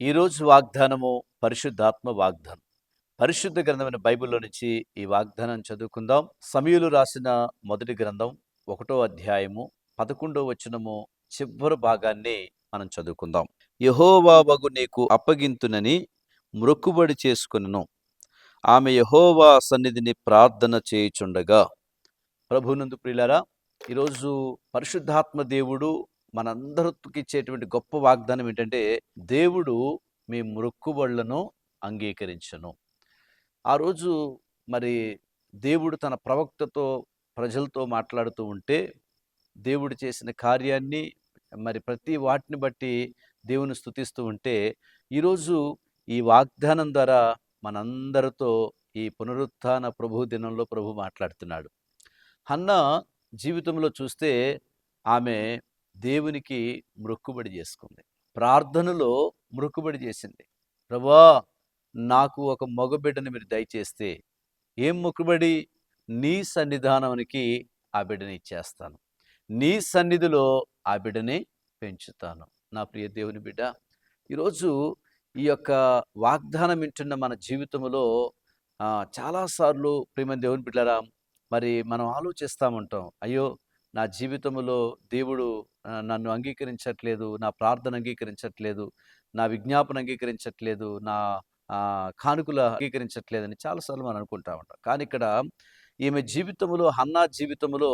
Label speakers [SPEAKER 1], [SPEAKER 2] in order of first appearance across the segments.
[SPEAKER 1] ఈరోజు వాగ్దానము పరిశుద్ధాత్మ వాగ్దానం. పరిశుద్ధ గ్రంథమైన బైబిల్లో నుంచి ఈ వాగ్దానం చదువుకుందాం. సమయులు రాసిన మొదటి గ్రంథం ఒకటో అధ్యాయము పదకొండో వచనము చివరి భాగాన్ని మనం చదువుకుందాం. యహోవాబగు నీకు అప్పగింతునని మ్రొక్కుబడి చేసుకును ఆమె యహోవా సన్నిధిని ప్రార్థన చేయుచుండగా. ప్రభునందు ప్రియులారా ఈరోజు పరిశుద్ధాత్మ దేవుడు మనందరికి ఇచ్చేటువంటి గొప్ప వాగ్దానం ఏంటంటే దేవుడు మీ మృక్కుబళ్ళను అంగీకరించను. ఆ రోజు మరి దేవుడు తన ప్రవక్తతో ప్రజలతో మాట్లాడుతూ ఉంటే దేవుడు చేసిన కార్యాన్ని మరి ప్రతి వాటిని బట్టి దేవుని స్తుతిస్తూ ఉంటే ఈరోజు ఈ వాగ్దానం ద్వారా మనందరితో ఈ పునరుత్థాన ప్రభు దినంలో ప్రభు మాట్లాడుతున్నాడు. అన్న జీవితంలో చూస్తే ఆమె దేవునికి మృక్కుబడి చేసుకుంది. ప్రార్థనలో మృక్కుబడి చేసింది. ప్రభా నాకు ఒక మగబిడ్డని మీరు దయచేస్తే ఏం మొక్కుబడి? నీ సన్నిధానానికి ఆ బిడ్డని ఇచ్చేస్తాను. నీ సన్నిధిలో ఆ బిడ్డని పెంచుతాను. నా ప్రియ దేవుని బిడ్డ ఈరోజు ఈ యొక్క వాగ్దానం వింటున్న మన జీవితంలో చాలాసార్లు ప్రేమ దేవుని బిడ్డరా మరి మనం ఆలోచిస్తూ ఉంటాం అయ్యో నా జీవితంలో దేవుడు నన్ను అంగీకరించట్లేదు నా ప్రార్థన అంగీకరించట్లేదు నా విజ్ఞాపన అంగీకరించట్లేదు నా కానుకలు అంగీకరించట్లేదని చాలాసార్లు మనం అనుకుంటా ఉంటాం. కానీ ఇక్కడ ఈమె జీవితంలో హన్నా జీవితంలో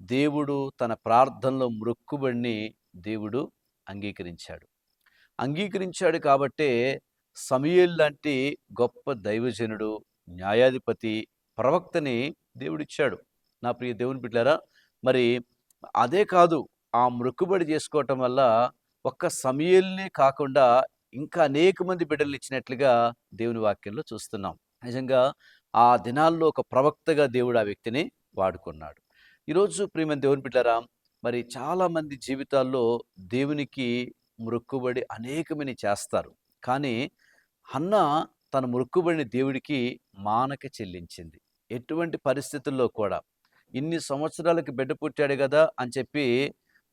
[SPEAKER 1] దేవుడు తన ప్రార్థనలో మృక్కుబడిని దేవుడు అంగీకరించాడు. అంగీకరించాడు కాబట్టే సమయల్ లాంటి గొప్ప దైవజనుడు న్యాయాధిపతి ప్రవక్తని దేవుడిచ్చాడు. నా ప్రియ దేవుని బిడ్డారా మరి అదే కాదు ఆ మృక్కుబడి చేసుకోవటం వల్ల ఒక్క సమయల్నే కాకుండా ఇంకా అనేక మంది బిడ్డలు ఇచ్చినట్లుగా దేవుని వాక్యంలో చూస్తున్నాం. నిజంగా ఆ దినాల్లో ఒక ప్రవక్తగా దేవుడు ఆ వ్యక్తిని వాడుకున్నాడు. ఈరోజు ప్రియమ దేవుని బిడ్డారా మరి చాలామంది జీవితాల్లో దేవునికి మృక్కుబడి అనేకమని చేస్తారు. కానీ అన్న తన మృక్కుబడిని దేవుడికి మానక చెల్లించింది. ఎటువంటి పరిస్థితుల్లో కూడా ఇన్ని సంవత్సరాలకి బిడ్డ పుట్టాడు కదా అని చెప్పి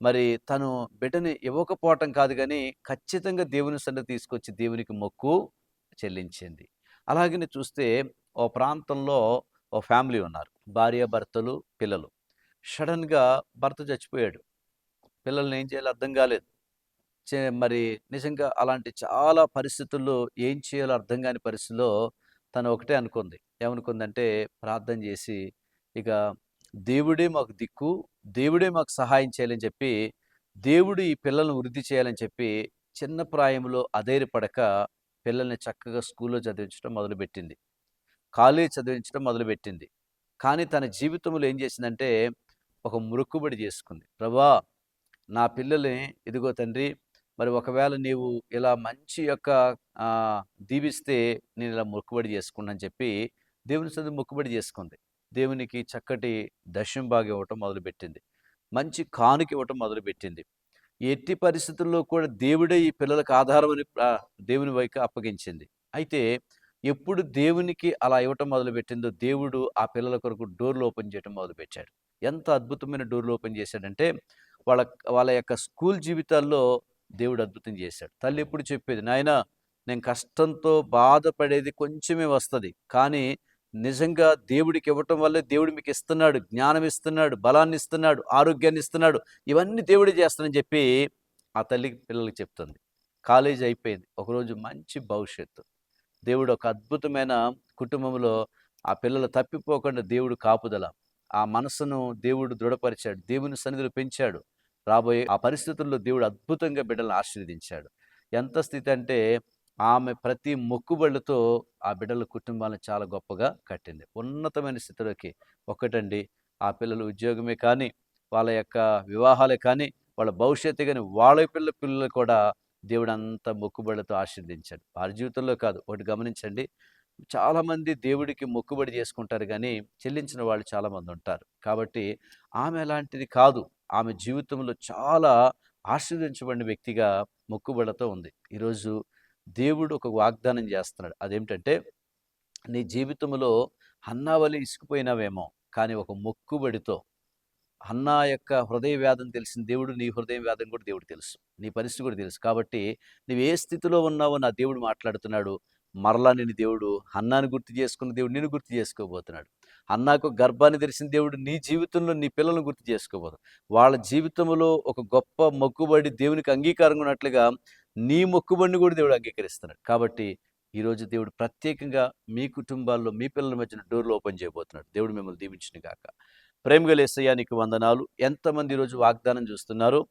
[SPEAKER 1] మరి తను బిడ్డని ఇవ్వకపోవటం కాదు కానీ ఖచ్చితంగా దేవుని సన్నిధి తీసుకొచ్చి దేవునికి మొక్కు చెల్లించింది. అలాగనే చూస్తే ఓ ప్రాంతంలో ఓ ఫ్యామిలీ ఉన్నారు. భార్య భర్తలు పిల్లలు. సడన్గా భర్త చచ్చిపోయాడు. పిల్లల్ని ఏం చేయాలో అర్థం కాలేదు. చే- మరి నిజంగా అలాంటి చాలా పరిస్థితుల్లో ఏం చేయాలో అర్థం కాని పరిస్థితిలో తను ఒకటే అనుకుంది. ఏమనుకుందంటే ప్రార్థన చేసి ఇక దేవుడే మాకు దిక్కు దేవుడే మాకు సహాయం చేయాలని చెప్పి దేవుడు ఈ పిల్లలను వృద్ధి చేయాలని చెప్పి చిన్న ప్రాయంలో అధైర్యపడక పిల్లల్ని చక్కగా స్కూల్లో చదివించడం మొదలుపెట్టింది. కాలేజ్ చదివించడం మొదలుపెట్టింది. కానీ తన జీవితంలో ఏం చేసిందంటే ఒక మురుక్కుబడి చేసుకుంది. ప్రభా నా పిల్లల్ని ఇదిగో తండ్రి మరి ఒకవేళ నీవు ఇలా మంచి యొక్క దీవిస్తే నేను ఇలా మొక్కుబడి చేసుకున్నాను చెప్పి దేవుని సందు మొక్కుబడి చేసుకుంది. దేవునికి చక్కటి దశం బాగా ఇవ్వటం మొదలుపెట్టింది. మంచి కానుక ఇవ్వటం మొదలుపెట్టింది. ఎట్టి పరిస్థితుల్లో కూడా దేవుడే ఈ పిల్లలకు ఆధారం అని దేవుని వైపు అప్పగించింది. అయితే ఎప్పుడు దేవునికి అలా ఇవ్వటం మొదలుపెట్టిందో దేవుడు ఆ పిల్లల కొరకు డోర్లు ఓపెన్ చేయటం మొదలుపెట్టాడు. ఎంత అద్భుతమైన డోర్లు ఓపెన్ చేశాడంటే వాళ్ళ వాళ్ళ యొక్క స్కూల్ జీవితాల్లో దేవుడు అద్భుతం చేశాడు. తల్లి ఎప్పుడు చెప్పేది నాయన నేను కష్టంతో బాధపడేది కొంచెమే వస్తుంది. కానీ నిజంగా దేవుడికి ఇవ్వటం వల్లే దేవుడు మీకు ఇస్తున్నాడు జ్ఞానం ఇస్తున్నాడు బలాన్ని ఇస్తున్నాడు ఆరోగ్యాన్ని ఇస్తున్నాడు ఇవన్నీ దేవుడే చేస్తానని చెప్పి ఆ తల్లి పిల్లలకి చెప్తుంది. కాలేజీ అయిపోయింది. ఒకరోజు మంచి భవిష్యత్తు. దేవుడు ఒక అద్భుతమైన కుటుంబంలో ఆ పిల్లలు తప్పిపోకుండా దేవుడు కాపుదల. ఆ మనసును దేవుడు దృఢపరిచాడు. దేవుని సన్నిధిలో పెంచాడు. రాబోయే ఆ పరిస్థితుల్లో దేవుడు అద్భుతంగా బిడ్డలను ఆశీర్వదించాడు. ఎంత స్థితి అంటే ఆమె ప్రతి మొక్కుబళ్ళతో ఆ బిడ్డల కుటుంబాలను చాలా గొప్పగా కట్టింది. ఉన్నతమైన స్థితిలోకి ఒకటండి. ఆ పిల్లల ఉద్యోగమే కానీ వాళ్ళ యొక్క వివాహాలే కానీ వాళ్ళ భవిష్యత్తు కానీ వాళ్ళ పిల్ల పిల్లలు కూడా దేవుడు అంత మొక్కుబడితో ఆశీర్దించాడు వారి జీవితంలో కాదు ఒకటి గమనించండి. చాలామంది దేవుడికి మొక్కుబడి చేసుకుంటారు కానీ చెల్లించిన వాళ్ళు చాలామంది ఉంటారు. కాబట్టి ఆమె అలాంటిది కాదు. ఆమె జీవితంలో చాలా ఆశీర్దించబడిన వ్యక్తిగా మొక్కుబడితో ఉంది. ఈరోజు దేవుడు ఒక వాగ్దానం చేస్తున్నాడు. అదేమిటంటే నీ జీవితంలో హన్నావలి ఇసుకుపోయినావేమో కానీ ఒక మొక్కుబడితో అన్నా యొక్క హృదయ వ్యాధం తెలిసిన దేవుడు నీ హృదయ వ్యాధం కూడా దేవుడు తెలుసు. నీ పరిస్థితి కూడా తెలుసు. కాబట్టి నువ్వు ఏ స్థితిలో ఉన్నావో నా దేవుడు మాట్లాడుతున్నాడు. మరలా నేను దేవుడు అన్నాను గుర్తు చేసుకున్న దేవుడు నిన్ను గుర్తు చేసుకోబోతున్నాడు. అన్నాకు గర్భాన్ని తెరిచిన దేవుడు నీ జీవితంలో నీ పిల్లలను గుర్తు చేసుకోబోదు వాళ్ళ జీవితంలో ఒక గొప్ప మొక్కుబడి దేవునికి అంగీకారంగా ఉన్నట్లుగా నీ మొక్కుబడిని కూడా దేవుడు అంగీకరిస్తున్నాడు. కాబట్టి ఈరోజు దేవుడు ప్రత్యేకంగా మీ కుటుంబాల్లో మీ పిల్లల మధ్యన డోర్లు ఓపెన్ చేయబోతున్నాడు. దేవుడు మిమ్మల్ని దీవించిన గాక. ప్రేమగలేసయ్యా నీకు వందనాలు. ఎంతమంది ఈరోజు వాగ్దానం చూస్తున్నారు?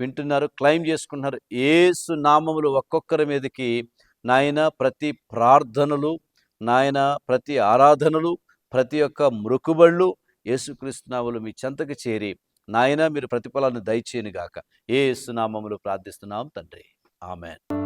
[SPEAKER 1] వింటున్నారు? క్లైమ్ చేసుకుంటున్నారు? ఏసు నామములు ఒక్కొక్కరి మీదకి నాయన ప్రతి ప్రార్థనలు నాయన ప్రతి ఆరాధనలు ప్రతి ఒక్క మృకుబళ్ళు యేసుక్రీస్తునాములు మీ చెంతకు చేరి నాయన మీరు ప్రతిఫలాన్ని దయచేయను గాక. ఏ యేసునామములు ప్రార్థిస్తున్నాం తండ్రి. Amen.